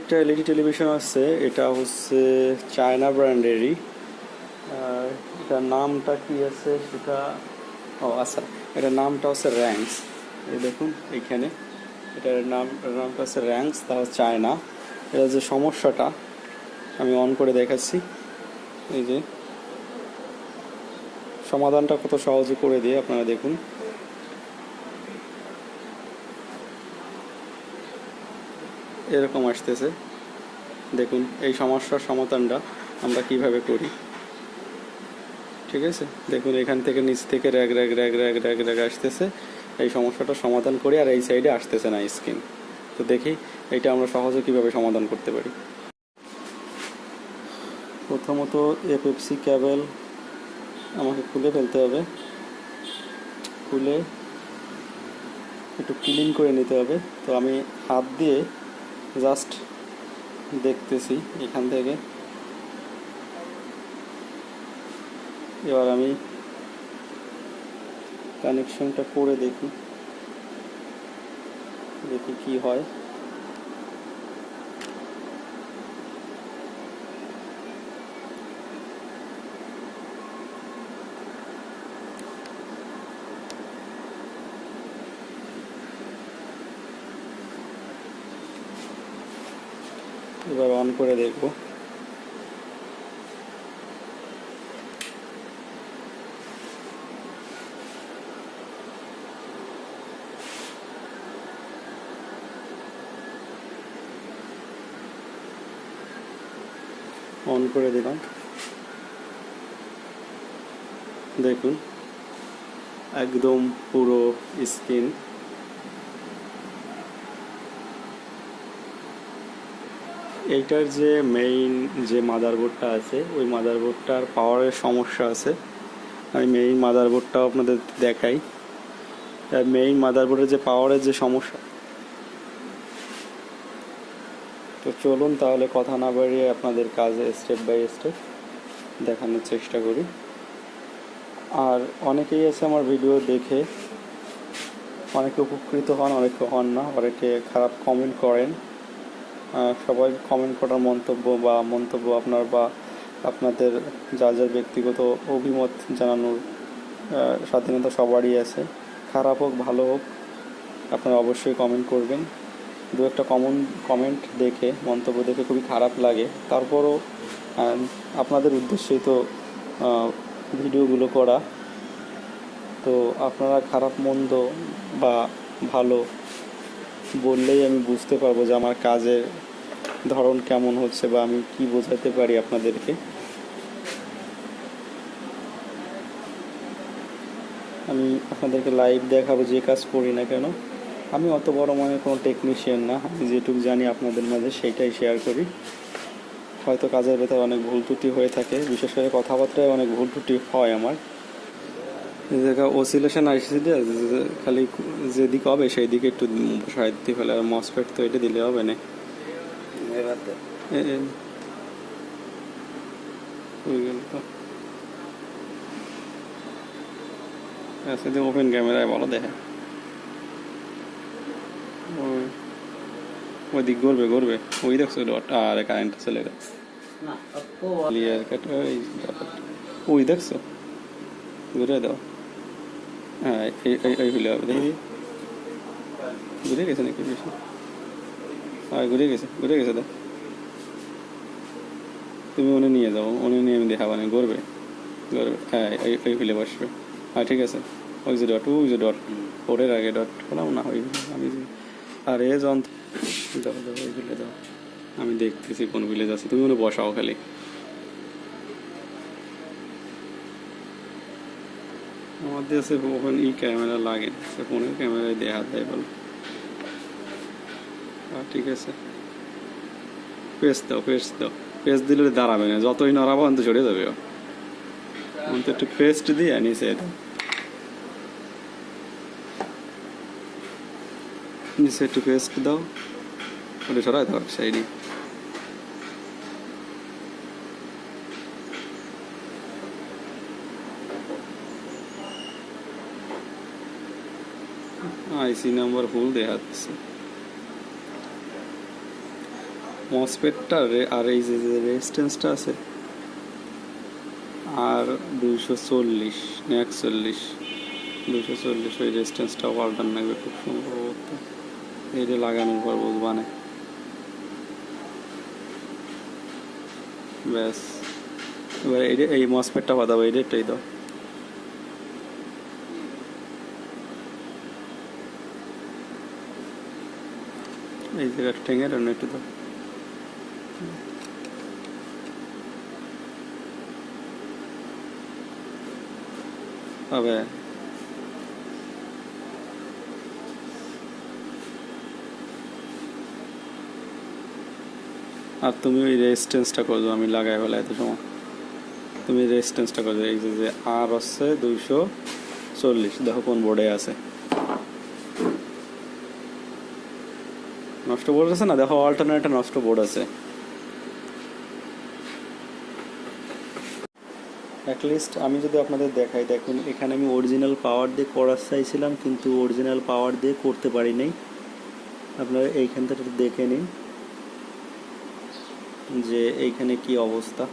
একটা LED television আছে, এটা হচ্ছে চায়না ব্র্যান্ডেরই এটার নামটা কি আছে সেটা, ও আচ্ছা এটার নামটা হচ্ছে র্যাঙ্কস এই দেখুন এইখানে এটার নাম নামটা হচ্ছে র্যাঙ্কস তা হচ্ছে চায়না এটা যে সমস্যাটা, আমি অন করে দেখাচ্ছি। এই যে, সমাধানটা কত সহজে করে দিয়ে আপনারা দেখুন। এরকম আসতেছে। দেখুন, এই সমস্যার সমাধানটা আমরা কীভাবে করি। ঠিক আছে? দেখুন, এখান থেকে নিচ থেকে rag rag rag rag rag rag আসতেছে। এই সমস্যাটা সমাধান করি আর এই সাইডে আসতেছে না স্ক্রিন তো দেখি, এটা আমরা সহজে কীভাবে সমাধান করতে পারি। প্রথমত এফএফসি ক্যাবেল আমাকে খুলে ফেলতে হবে। খুলে একটু ক্লিন করে নিতে হবে। তো আমি হাত দিয়ে জাস্ট দেখতেছি এখান থেকে। এবার আমি কানেকশনটা করে দেখি। দেখি কি হয়। এবার অন করে দেখব। অন করে দিলাম। দেখুন একদম পুরো স্ক্রিন এইটার যে মেইন যে মাদারবোর্ডটা আছে, ওই মাদারবোর্ডটার পাওয়ারের সমস্যা আছে। আমি মেইন মাদারবোর্ডটাও আপনাদের দেখাই। মেইন মাদারবোর্ডের যে পাওয়ারের যে সমস্যা। তো চলুন তাহলে কথা না বাড়িয়ে আপনাদের কাজে স্টেপ বাই স্টেপ দেখানোর চেষ্টা করি। আর অনেকেই আছে আমার ভিডিও দেখে, অনেকে উপকৃত হন, অনেকে হন না, অনেকে খারাপ কমেন্ট করেন। সবাই কমেন্ট করার মন্তব্য বা মন্তব্য আপনার বা আপনাদের যা যার ব্যক্তিগত অভিমত জানানোর স্বাধীনতা সবারই আছে। খারাপ হোক, ভালো হোক, আপনারা অবশ্যই কমেন্ট করবেন। দু একটা কমন কমেন্ট দেখে, মন্তব্য দেখে খুবই খারাপ লাগে। তারপরও আপনাদের উদ্দেশ্যেই তো ভিডিওগুলো করা। তো আপনারা খারাপ, মন্দ বা ভালো বললেই আমি বুঝতে পারব যে আমার কাজের ধরন কেমন হচ্ছে বা আমি কি বোঝাতে পারি আপনাদেরকে। আমি আপনাদেরকে লাইভ দেখাবো যে কাজ করি না কেন। আমি অত বড় মনে কোনো টেকনিশিয়ান না। আমি যেটুকু জানি আপনাদের মাঝে সেইটাই শেয়ার করি। হয়তো কাজের ভেতরে অনেক ভুল ত্রুটি হয়ে থাকে। বিশেষ করে কথাবার্তায় অনেক ভুল ত্রুটি হয় আমার। জায়গা ওসিলেশন আসছে যে যে- খালি যেদিকে হবে সেই দিকে একটু বসাই দিতে ফেলে আর মসফেট তো এটা দিলে হবে না। এবার দে। এ- এ- গেল তো। দিয়ে ওপেন ক্যামেরায় বলো দেখে। ওই ওই দিক ঘুরবে ঘুরবে। ওই দেখছ আর কারেন্ট চলে গেল। ওই দেখছ? ঘুরে দাও। হ্যাঁ এই এই এই হলে হবে দেখি ঘুরে গেছে নাকি বেশি হ্যাঁ ঘুরে গেছে ঘুরে গেছে দাও তুমি ওনে নিয়ে যাও ওনে নিয়ে আমি দেখাবো না ঘুরবে ঘুরবে হ্যাঁ এই হলে বসবে হ্যাঁ ঠিক আছে ওই যে ডট ওই যে ডট ওরের আগে ডট হলাম না ওই আমি আর এ যন্ত্র দাও দাও ওই দাও আমি দেখতেছি কোন ভিলেজ আছে তুমি ওনে বসাও খালি আমার দেশে ওখানে ই ক্যামেরা লাগে সে ফোনের ক্যামেরায় দেখা যায় বলো। ঠিক আছে। পেস দাও পেস দাও। পেস দিলে দাঁড়াবে না, যতই নড়াবো অন্ত চড়ে যাবে। অন্ত একটু পেস্ট দিয়ে নিচে নিচে একটু পেস্ট দাও। ওটা সরাই দাও, সাইডে। আইসি নাম্বার ফুল দেখাচ্ছে। মসপেটটা আর এই যে রেজিস্ট্যান্সটা আছে, আর দুইশো চল্লিশ, একচল্লিশ, দুইশো চল্লিশ, ওই রেজিস্ট্যান্সটা পাল্টান লাগবে খুব সম্ভবত। এটা লাগানোর পর বুঝবা না। ব্যাস। এবার এই মসপেটটা বাদাবো এই রেটটাই দাও। এই জায়গাটা ঠেঙে রান্না একটু দাও হবে আর তুমি ওই রেজিস্ট্যান্সটা করছ, আমি লাগাই ফেলা এত সময় তুমি রেজিস্ট্যান্সটা করছ, এই যে যে আর হচ্ছে দুইশো চল্লিশ, দেখো কোন বোর্ডে আছে। নষ্ট বোর্ড আছে না? দেখো অল্টারনেটে নষ্ট বোর্ড আছে। অ্যাটলিস্ট আমি যদি আপনাদের দেখাই, দেখুন, এখানে আমি অরিজিনাল পাওয়ার দিয়ে করার চাইছিলাম, কিন্তু অরিজিনাল পাওয়ার দিয়ে করতে পারি নাই। আপনারা এইখান থেকে দেখে নিন যে এইখানে কি অবস্থা।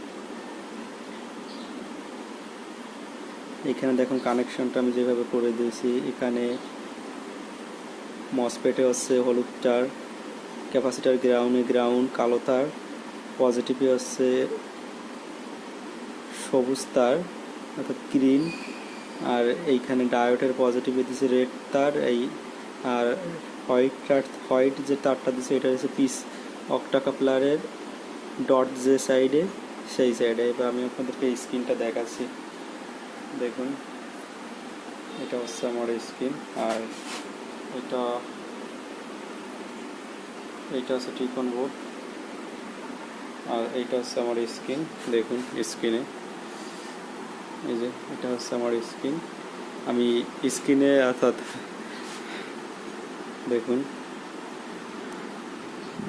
এখানে দেখুন কানেকশনটা আমি যেভাবে করে দিয়েছি, এখানে মসপেটে হচ্ছে হলুদ তার ক্যাপাসিটার গ্রাউন্ডে গ্রাউন্ড কালো তার পজিটিভে হচ্ছে সবুজ তার, অর্থাৎ গ্রিন আর এইখানে ডায়োডের পজিটিভে দিছে রেড তার, এই, আর হোয়াইট তার হোয়াইট যে তারটা দিছে এটা হচ্ছে পিস অক্টা কাপলারের ডট যে সাইডে সেই সাইডে এবার আমি আপনাদেরকে স্ক্রিনটা দেখাচ্ছি। দেখুন, এটা হচ্ছে আমার স্ক্রিন আর এটা এইটা হচ্ছে টিকন বোর্ড? আর এইটা হচ্ছে আমার স্ক্রিন, দেখুন স্ক্রিনে। এই যে, এটা হচ্ছে আমার স্ক্রিন। আমি স্ক্রিনে অর্থাৎ, দেখুন।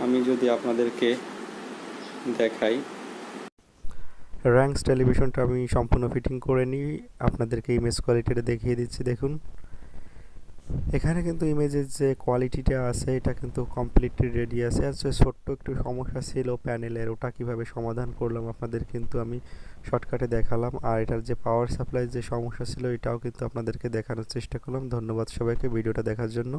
আমি যদি আপনাদেরকে দেখাই। র্যাঙ্কস টেলিভিশনটা আমি সম্পূর্ণ ফিটিং করে নিই। আপনাদেরকে ইমেজ কোয়ালিটিটা দেখিয়ে দিচ্ছি, দেখুন। এখানে কিন্তু ইমেজের যে কোয়ালিটিটা আছে, এটা কিন্তু কমপ্লিটলি রেডি আছে। আর যে ছোট্ট একটু সমস্যা ছিল প্যানেলের, ওটা কীভাবে সমাধান করলাম আপনাদের কিন্তু আমি শর্টকাটে দেখালাম। আর এটার যে পাওয়ার সাপ্লাই যে সমস্যা ছিল, এটাও কিন্তু আপনাদেরকে দেখানোর চেষ্টা করলাম। ধন্যবাদ সবাইকে, ভিডিওটা দেখার জন্য।